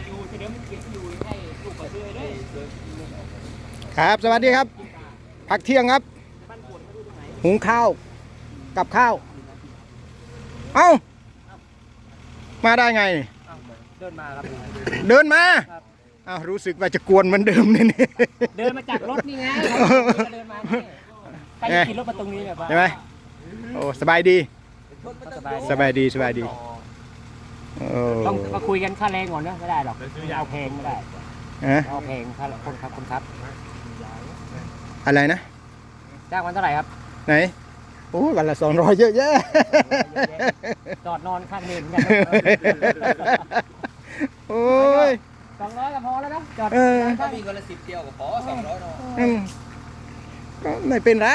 านอยู่เดี๋ยวมันเก็บอยู่ให้ลูกไปเรื่อยเลยครับ สวัสดีครับ พักเที่ยงครับบ้านปวดเขาดูตรงไหนหุงข้าว กับข้าว เอ้า มาได้ไงนี่เดินมาครับ เดินมาครับเอ้ารู้สึกว่าจะกวนเหมือนเดิมนี่นี่เดินมาจากรถนี่ไงเดินมานี่ไปขี่รถมาตรงนี้แบบว่าใช่ไหมโอ้สบายดี สบายสบายดีสบายดีโอ้ ต้องมาคุยกันค่าแรงก่อนนะไม่ได้หรอกเอาแพงไม่ได้ฮะเอาแพงค่าคนครับคนครับอะไรนะจ้างวันเท่าไหร่ครับ ไหนโอ้วันละสองร้อยเยอะแยะจอดนอนข้างเมนกันโอ้ยสองร้อยก็พอแล้วนะจอดเออข้างมีคนละสิบเที่ยวก็พอสองร้อยเนาะอืมก็ไม่เป็นไร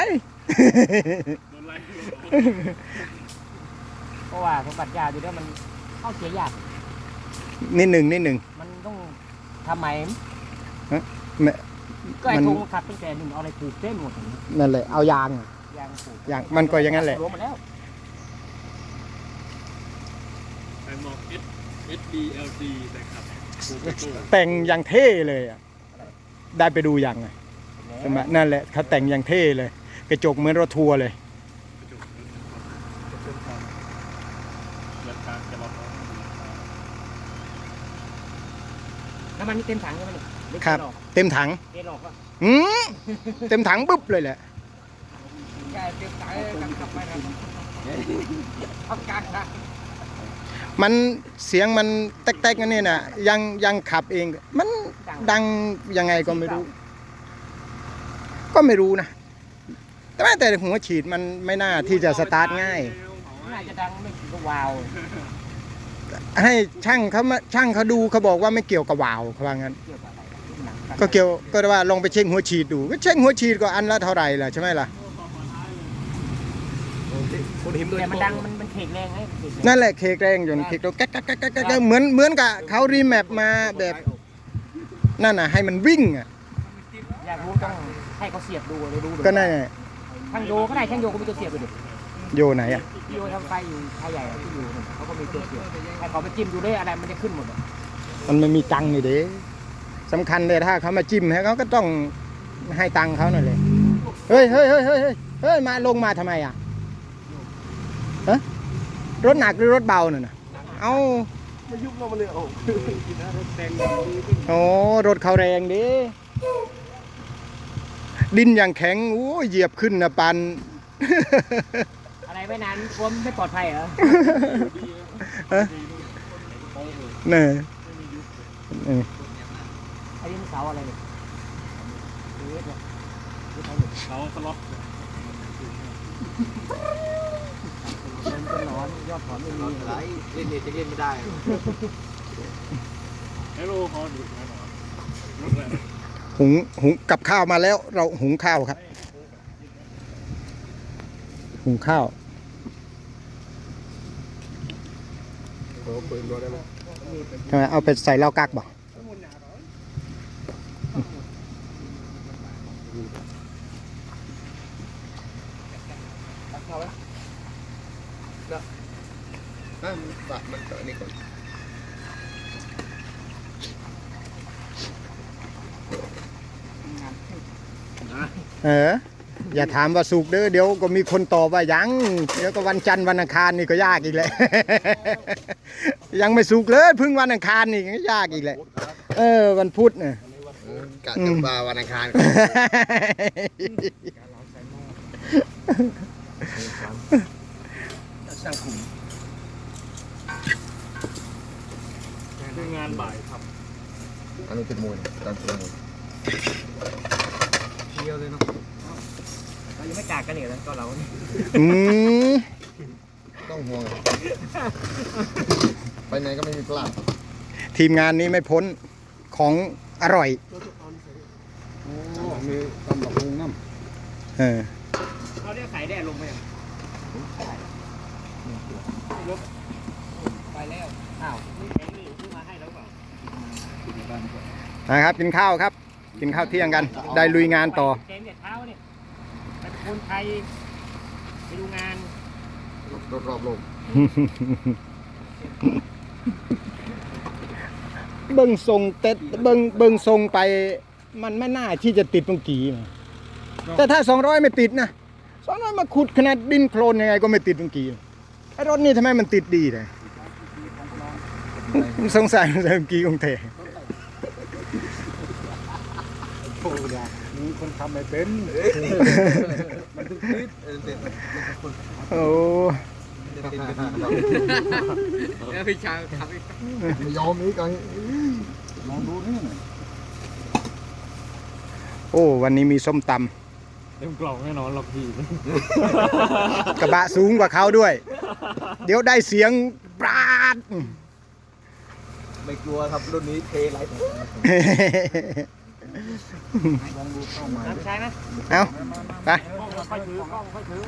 เพราะว่าสมบัติยาอยู่ด้วยมัน เข้าเสียยาก นิดหนึ่งนิดหนึ่งมันต้องทำไมแม่ก็ไอ้มันธงขับตั้งแต่หนึ่งเอาอะไรผูกเส้นหมดอย่างนี้นั่นแหละเอายางอะยางผูกยางมันก็อย่างนั้นแหละรวมมาแล้วไอหมอก S S D L D นะครับผูกไปตู้แต่งอย่างเท่เลยอะได้ไปดูยังไงใช่ไหมนั่นแหละเขาแต่งอย่างเท่เลย กระจกเหมือนรถทัวร์เลย เดินทางจะมาพร้อม น้ำมันนี่เต็มถังใช่ไหมนี่หอครับเทหลอกเต็มถัง เทหลอกก็อืมเต็มถังปุ๊บเลยแหละ ใช่เต็มถังกันขับไปครับเอากลางนะมันเสียงมันแตกๆกันนี่นะยังยังขับเอง มันดังยังไงก็ไม่รู้ ก็ไม่รู้นะ แต่ว่าแต่หัวฉีดมันไม่น่าที่จะสตาร์ทง่าย น่าจะดังไม่ถึงก็วาว ให้ช่างเขามาช่างเขาดูเขาบอกว่าไม่เกี่ยวกับวาล์วเขาว่างั้น เกี่ยวกับอะไรกับหนังก็เกี่ยวก็ว่าลองไปเช็คหัวฉีดดู ก็เช็คหัวฉีดก็อันละเท่าไหร่ล่ะใช่ไหมล่ะแต่มันดังมันมันเขกแรงไงมันเขกแรงนั่นแหละเคกแรงจนเคกตัวแก๊กแก๊กแก๊กแก๊กแก๊กเหมือนเหมือนกับเขารีแมปมาแบบนั่นน่ะให้มันวิ่งอะอยากรู้ต้องให้เขาเสียบดูเลยดูดูก็นั่นไงช่างโยก็ได้ช่างโยก็มีตัวเสียบอยู่ดิ โยไหนอะโยทำไฟอยู่ไทยใหญ่อะที่อยู่นู่นเขาก็มีตัวเสียบให้เขาไปจิ้มดูด้วยอะไรมันจะขึ้นหมดอะมันไม่มีตังค์นี่เด้สำคัญเลยถ้าเขามาจิ้มให้เขาก็ต้องให้ตังค์เขาหน่อยเลยเฮ้ยเฮ้ยเฮ้ยเฮ้ยเฮ้ยเฮ้ยมาลงมาทำไมอะฮะรถหนักหรือรถเบาน่ะนะเอ้าไม่ยุบเรามาเลยโอ้แต่งโอ้รถเขาแรงดิดินอย่างแข็งโอ้ยเหยียบขึ้นนะปันอะ ไรไม่นานกลัวไม่ปลอดภัยเหรอนี่นี่ไอ้นี่มันเสาอะไรเนี่ยเออเนี่ยนี่ใครเนี่ยเขาสล็อตเดินเป็นหนอนยอดถอนไม่มีไรเล่นเน็ตจะเล่นไม่ได้ไอโลเขาดูแน่นอนหุงหุงกับข้าวมาแล้ว เราหุงข้าวครับ หุงข้าว ทำไมเอาไปใส่เหล้ากักบ่บัตรมันเกิดนี่ก่อนเออ อย่าถามว่าสุกเด้อเดี๋ยวก็มีคนตอบว่ายังเดี๋ยวก็วันจันทร์วันอังคารนี่ก็ยากอีกแหละยังไม่สุกเลยเพึ่งวันอังคารนี่ก็ยากอีกแหละเออ วันพุธเนี่ยกะจะมาวันอังคารคืองานบ่ายครับอันนี้เป็นมูลตอนเป็นมูล เรายังไม่จากกันอีกแล้วก็เราเนี่ยอืมต้องห่วง ไปไหนก็ไม่มีพลาดทีมงานนี้ไม่พ้นของอร่อย มีตำบักหุงน้เออ เขาเรียกไข่แด่ลงไปยังไปแล้ว อ้าวนี่แข็งนี่ซื้อมาให้แล้วเปล่า นะครับกินข้าวครับ กินข้าวเที่ยงกัน ได้ลุยงานต่อแข็งเนี่ยเช้าเนี่ยไปคนไทยไปดูงานำรถรอบโลกเบิ้งทรงเต็ดเบิ้งเบิ้งทรงไป มันไม่น่าที่จะติดเมื่อกี้นะแต่ถ้า 200 ไม่ติดนะ200มาขุดขนาดดินโคลนยังไงก็ไม่ติดเมื่อกี้ไอ้รถนี่ทำไมมันติดดีเลยสงสัยมันเมื่อกี้ของเทโอ้ยมีคนทำไม่เป็นมันทุกทิศเออเด็ดโอ้ติดกันเดี๋ยวพี่ชายขับอีกไม่ยอมอีกไงลองดูนี่โอ้ วันนี้มีส้มตเต็มกล่องแน่นอนหรอกพี่ำกระบะสูงกว่าเขาด้วย เดี๋ยวได้เสียงปราด ไม่กลัวครับรุ่นนี้เทไร ลองดูเข้ามาน้ำใช่ไหมเอาไปค่อยถือกล้องค่อยถือ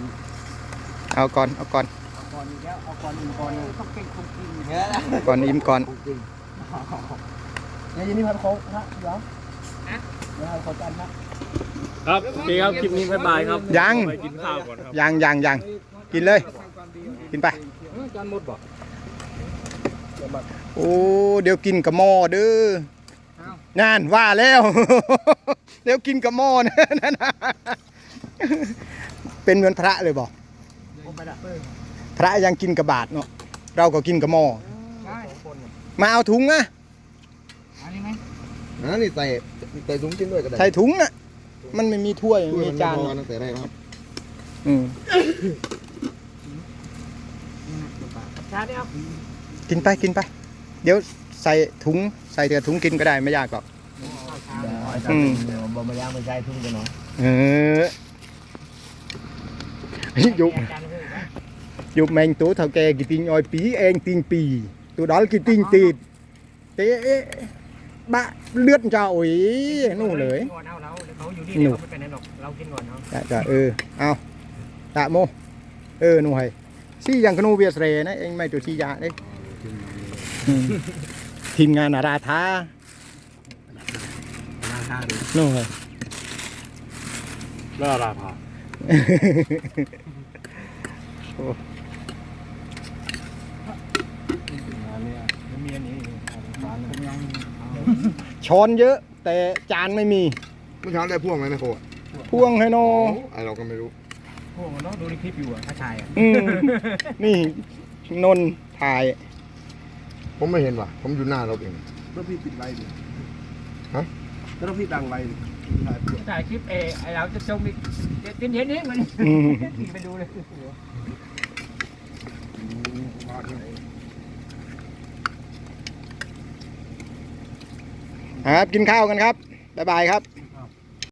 เอาก่อนเอาก่อนเอาก่อนอีกแล้วเอาก่อนอีกก่อนต้องเก่งคงกินเนี่ยก่อนอิ่มก่อนเนี่ยยินดีครับเขาฮะเดี๋ยวฮะเดี๋ยวเขาจันนะครับโอเคครับคลิปนี้บ๊ายบายครับยังไปกินข้าวก่อนครับยังยังยังกินเลย กินไปจันหมดบ่โอ้เดี๋ยวกินกับหม้อเด้อเอ้า นั่นว่าแล้ว เดี๋ยวกินกับหม้อนะนั่นน่ะเป็นเหมือนพระเลยบอกผมไปละพระยังกินกับบาทเนาะเราก็กินกับหม้อใช่มาเอาถุงนะอันนี้ไหมนะนี่ใส่ใส่ถุงกินด้วยก็ได้ใส่ถุงนะมันไม่มีถ้วยไม่มีจานพอตั้งแต่แรกครับอืมชาเนี่ยกินไปกินไป เดี๋ยว ใส่ถุงใส่แต่ถุงกินก็ได้ไม่ยากหรอก อืม บ่มาย่างไม่ใช่ทุ่งกันเนาะเออ dục dục mình tú thầu kè cái tin oi pí em tin pì tụ đó là cái tin tịt thế bạ lướt cho ổi nụ lưới ก่อนเอาเราเขาอยู่นี่เขาไม่เป็นไรหรอกเรากินก่อนเนาะ dạ dạ ừ ao tạ mô ừ nụ hay si rằng cái nụ việt rề đấy anh mày tụi si dạ đấy Ừ. team ngàn là ra thá ราคาดี nụ hay แล้วราคามีอันนี้ผมยังช้อนเยอะ แต่จานไม่มีเมื่อเช้าได้พ่วงไหมนะโคอะพ่วงให้โนไอเราก็ไม่รู้พวกมันต้องดูในคลิปอยู่อะถ้าชายอะ อืมนี่นนท์ถ่าย ผมไม่เห็นว่ะ ผมอยู่หน้ารถเอง แล้วพี่ปิดไลน์ดิฮะ แล้วพี่ดังไลน์ดิถ่ายเพื่อถ่ายคลิปเอไอเราจะชมอีกเห็นเห็นเห็นมันอืมไปดูเลยครับกินข้าวกันครับบ๊ายบายครับ